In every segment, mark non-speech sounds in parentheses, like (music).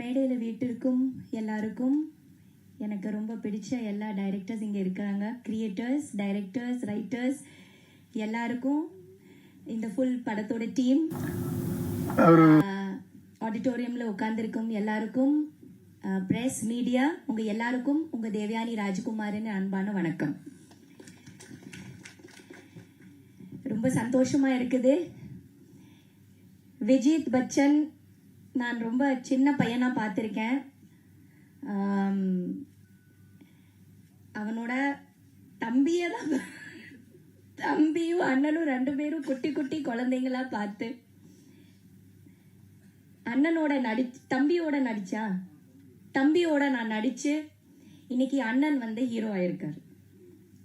மேடையில் வீட்டிற்கும் எல்லாருக்கும் எனக்கு ரொம்ப பிடிச்ச எல்லா டைரக்டர்ஸ் இங்கே இருக்கிறாங்க கிரியேட்டர்ஸ் டைரக்டர்ஸ் ரைட்டர்ஸ் எல்லாருக்கும் இந்த ஃபுல் படத்தோட டீம் ஆடிட்டோரியமில் உட்கார்ந்திருக்கும் எல்லாருக்கும் ப்ரெஸ் மீடியா உங்கள் எல்லாருக்கும் உங்கள் தேவயானி ராஜ்குமாரின் அன்பான வணக்கம். ரொம்ப சந்தோஷமா இருக்குது. விஜித் பச்சன் நான் ரொம்ப சின்ன பையனாக பார்த்துருக்கேன். அவனோட தம்பியை தான் தம்பியும் அண்ணனும் ரெண்டு பேரும் குட்டி குட்டி குழந்தைங்களா பார்த்து. அண்ணனோட நடி தம்பியோட நடிச்சா? தம்பியோட நான் நடிச்சு இன்னைக்கு அண்ணன் வந்து ஹீரோ ஆயிருக்கார்.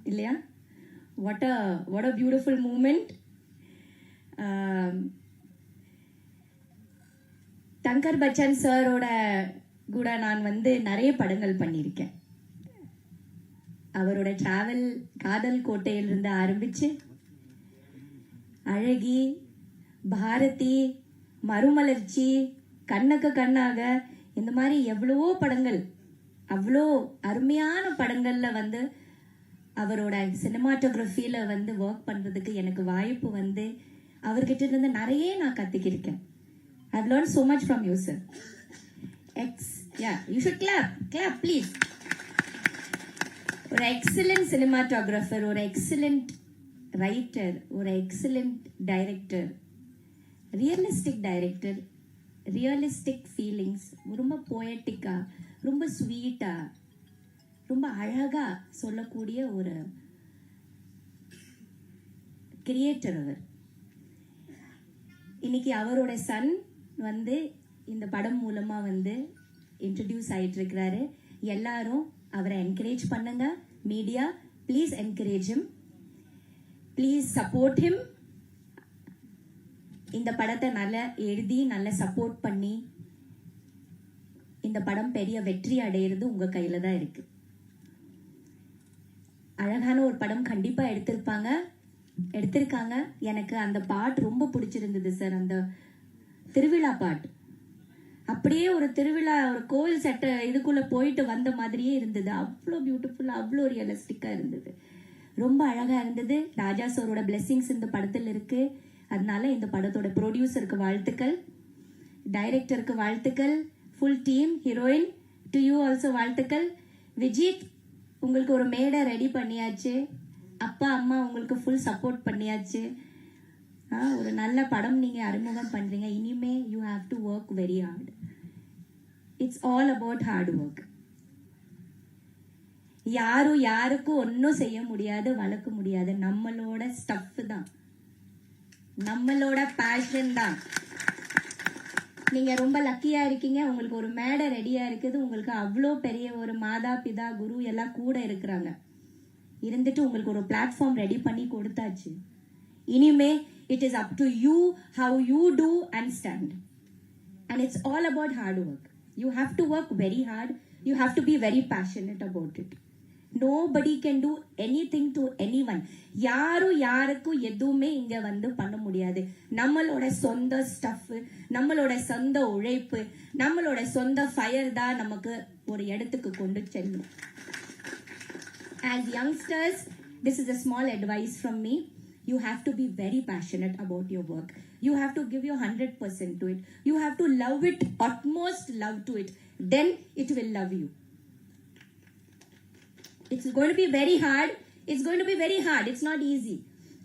இல்லையா? What a what a beautiful moment Dankar Bachchan சாரோட கூட நான் வந்து நிறைய படங்கள் பண்ணியிருக்கேன். அவரோட டிராவல் காதல் கோட்டையிலிருந்து ஆரம்பிச்சு அழகி பாரதி மறுமலர்ச்சி கண்ணுக்கு கண்ணாக இந்த மாதிரி எவ்வளவோ படங்கள் அவ்வளோ அருமையான படங்களில் வந்து அவரோட சினிமாட்டோகிராஃபியில் வந்து ஒர்க் பண்ணுறதுக்கு எனக்கு வாய்ப்பு வந்து அவர்கிட்ட இருந்து நிறைய நான் கற்றுக்கிருக்கேன் I've learned so much from you, sir. Ex, yeah, you should clap, clap, please. ஒரு எக்ஸலண்ட் சினிமாட்டோகிராஃபர் ஒரு எக்ஸலண்ட் ரைட்டர் ஒரு excellent director realistic director realistic feelings ரொம்ப போயட்டிக்காக ரொம்ப ஸ்வீட்டாக ரொம்ப அழகாக சொல்லக்கூடிய ஒரு கிரியேட்டர் அவர் இன்னைக்கு அவரோட சன் வந்து இந்த படம் மூலமா வந்து இன்ட்ரடியூஸ் ஆயிட்டு இருக்கிறாரு எல்லாரும் அவரை என்கரேஜ் பண்ணுங்க. Media please encourage him please support him இந்த படத்தை நல்லா எழுதி நல்லா சப்போர்ட் பண்ணி இந்த படம் பெரிய வெற்றி அடையிறது உங்க கையில தான் இருக்கு. அழகான ஒரு படம் கண்டிப்பா எடுத்திருப்பாங்க. எடுத்திருக்காங்க. எனக்கு அந்த பாட்டு ரொம்ப பிடிச்சிருந்தது சார் அந்த திருவிழா பாட்டு. அப்படியே ஒரு திருவிழா ஒரு கோவில் சட்ட இதுக்குள்ள போயிட்டு வந்த மாதிரியே இருந்தது. அவ்வளோ பியூட்டிஃபுல்லாக அவ்வளோ ரியலிஸ்டிக்காக இருந்தது. ரொம்ப அழகாக இருந்தது. ராஜா சாரோட பிளெஸ்ஸிங்ஸ் இந்த படத்தில் இருக்குது அதனால இந்த படத்தோட ப்ரொடியூசருக்கு வாழ்த்துக்கள். டைரக்டருக்கு வாழ்த்துக்கள். Full team heroine to you also வாழ்த்துக்கள். விஜித் உங்களுக்கு ஒரு மேடை ரெடி பண்ணியாச்சு. அப்பா அம்மா உங்களுக்கு ஃபுல் சப்போர்ட் பண்ணியாச்சு. ஒரு நல்ல படம் நீங்க அறிமுகம் பண்றீங்க. இனிமே you have to work very hard it's all about hard work யாரும் யாருக்கும் ஒன்றும் செய்ய முடியாது வளர்க்க முடியாது. நம்மளோட ஸ்டஃப் தான். நம்மளோட பேஷன் தான். நீங்க ரொம்ப லக்கியா இருக்கீங்க. உங்களுக்கு ஒரு மேடை ரெடியா இருக்குது. உங்களுக்கு அவ்வளோ பெரிய ஒரு மாதா பிதா குரு எல்லாம் கூட இருக்கிறாங்க. இருந்துட்டு உங்களுக்கு ஒரு பிளாட்ஃபார்ம் ரெடி பண்ணி கொடுத்தாச்சு. இனிமே It is up to you how you do and stand. And it's all about hard work you have to work very hard You have to be very passionate about it. Nobody can do anything to anyone யாரும் யாருக்கும் எதுவுமே இங்க வந்து பண்ண முடியாது. நம்மளோட சொந்த stuff நம்மளோட சொந்த உழைப்பு நம்மளோட சொந்த ஃபயர் தான் நமக்கு ஒரு இடத்துக்கு கொண்டு செல்லும். And youngsters this is a small advice from me you have to be very passionate about your work you have to give your 100% to it you have to love it utmost love to it then it will love you it's going to be very hard it's going to be very hard it's not easy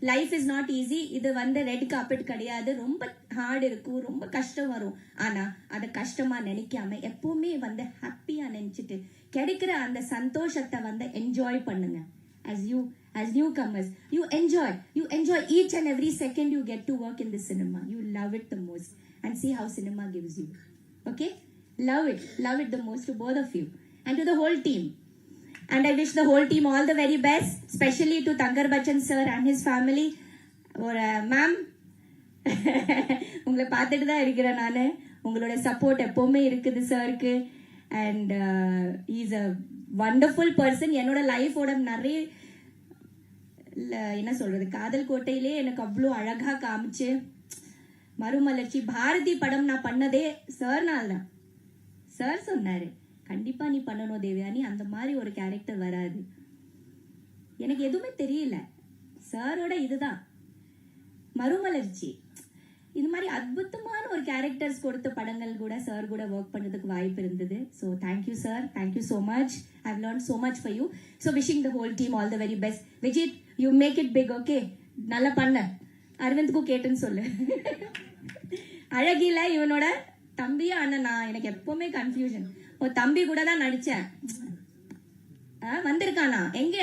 life is not easy இது வந்து red carpet கிடையாது ரொம்ப heart இருக்கும் ரொம்ப கஷ்டம் வரும் ஆனால் அதை கஷ்டமாக நினைக்காம எப்போவுமே வந்து ஹாப்பியாக நினச்சிட்டு கிடைக்கிற அந்த சந்தோஷத்தை வந்து என்ஜாய் பண்ணுங்க as you as newcomers you enjoy you enjoy each and every second you get to work in the cinema you love it the most and see how cinema gives you okay love it love it the most to both of you and to the whole team and I wish the whole team all the very best, especially to Tangar Bachchan sir and his family. Or uh, ma'am. உங்களை பார்த்துட்டு தான் இருக்கிறேன் நான் உங்களோட support எப்பவுமே இருக்குது சாருக்கு and is a wonderful person என்னோட லைஃபோட நிறைய என்ன சொல்றது காதல் கோட்டையிலே எனக்கு அவ்வளோ அழகா காமிச்சு மறுமலர்ச்சி. பாரதி படம் நான் பண்ணதே சார்னால் தான் சார் சொன்னாரு கண்டிப்பா நீ பண்ணணும் தேவயானி அந்த மாதிரி ஒரு கேரக்டர் வராது. எனக்கு எதுவுமே தெரியல. சாரோட இதுதான். மறுமலர்ச்சி. இது மாதிரி அற்புதமான ஒரு கேரக்டர்ஸ் கொடுத்த படங்கள் கூட சார் கூட ஒர்க் பண்ணதுக்கு வாய்ப்பு இருந்தது. So thank you sir thank you so much I learn so much for you so wishing the whole team all the very best Vijith you make it big okay நல்லா பண்ண. அரவிந்த்க்கும் கேட்டுன்னு சொல்லு. அழகில இவனோட தம்பியா அண்ணனா? எனக்கு எப்பவுமே கன்ஃபியூஷன் ஓ தம்பி கூட தான் நடிச்சேன். ஆ, வந்திருக்கானா? எங்க?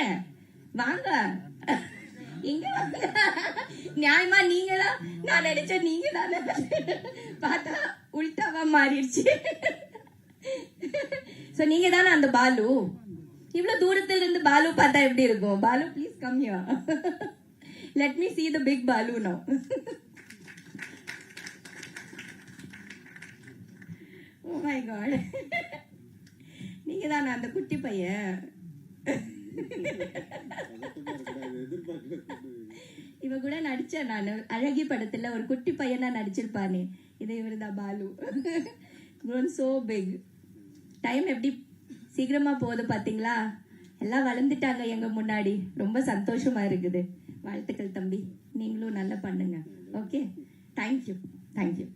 வாங்க. இங்க நியாயமா நீங்க தான் நான் நடிச்ச நீங்க தானே? பார்த்தா உள்டாவா மாறிடுச்சு. சோ நீங்க தானே அந்த பாலு? இவ்வளவு தூரத்துல இருந்து பாலு பார்த்தா எப்படி இருக்கும்? Balu come here. (laughs) Let let me see the big Balu now. (laughs) Oh my god. (laughs) நீங்க தானே அந்த குட்டி பையன். இவ கூட நடிச்சேன் நான். அழகி படத்துல ஒரு குட்டி பையனா நடிச்சிருப்பானே. இது இவர்தான் பாலு. சோ பிக் டைம் எப்படி சீக்கிரமா போகுது பாத்தீங்களா? எல்லாம் வளர்ந்துட்டாங்க எங்க முன்னாடி. ரொம்ப சந்தோஷமா இருக்குது. வாழ்த்துக்கள் தம்பி. நீங்களும் நல்லா பண்ணுங்க. Okay thank you thank you